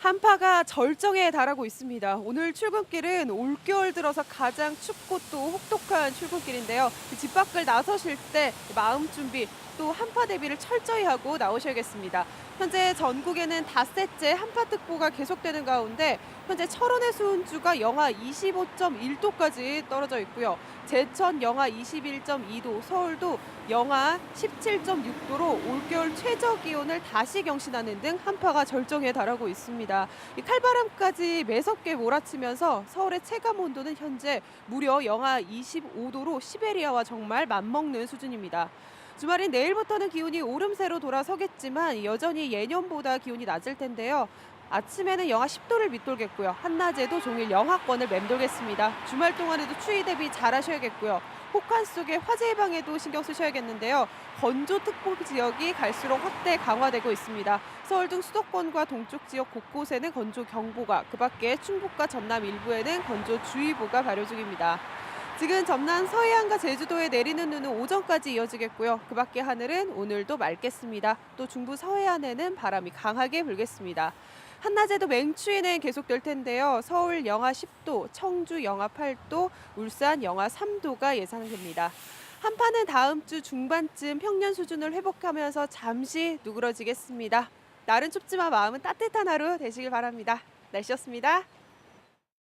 한파가 절정에 달하고 있습니다. 오늘 출근길은 올겨울 들어서 가장 춥고 또 혹독한 출근길인데요. 그집 밖을 나서실 때 마음 준비 또 한파 대비를 철저히 하고 나오셔야겠습니다. 현재 전국에는 닷새째 한파특보가 계속되는 가운데 현재 철원의 수온주가 영하 25.1도까지 떨어져 있고요. 제천 영하 21.2도, 서울도 영하 17.6도로 올겨울 최저 기온을 다시 경신하는 등 한파가 절정에 달하고 있습니다. 이 칼바람까지 매섭게 몰아치면서 서울의 체감 온도는 현재 무려 영하 25도로 시베리아와 정말 맞먹는 수준입니다. 주말인 내일부터는 기온이 오름세로 돌아서겠지만 여전히 예년보다 기온이 낮을 텐데요. 아침에는 영하 10도를 밑돌겠고요. 한낮에도 종일 영하권을 맴돌겠습니다. 주말 동안에도 추위 대비 잘 하셔야겠고요. 혹한 속에 화재 예방에도 신경 쓰셔야겠는데요. 건조 특보 지역이 갈수록 확대 강화되고 있습니다. 서울 등 수도권과 동쪽 지역 곳곳에는 건조 경보가, 그 밖에 충북과 전남 일부에는 건조 주의보가 발효 중입니다. 지금 전남 서해안과 제주도에 내리는 눈은 오전까지 이어지겠고요. 그 밖에 하늘은 오늘도 맑겠습니다. 또 중부 서해안에는 바람이 강하게 불겠습니다. 한낮에도 맹추위는 계속될 텐데요. 서울 영하 10도, 청주 영하 8도, 울산 영하 3도가 예상됩니다. 한파는 다음 주 중반쯤 평년 수준을 회복하면서 잠시 누그러지겠습니다. 날은 춥지만 마음은 따뜻한 하루 되시길 바랍니다. 날씨였습니다.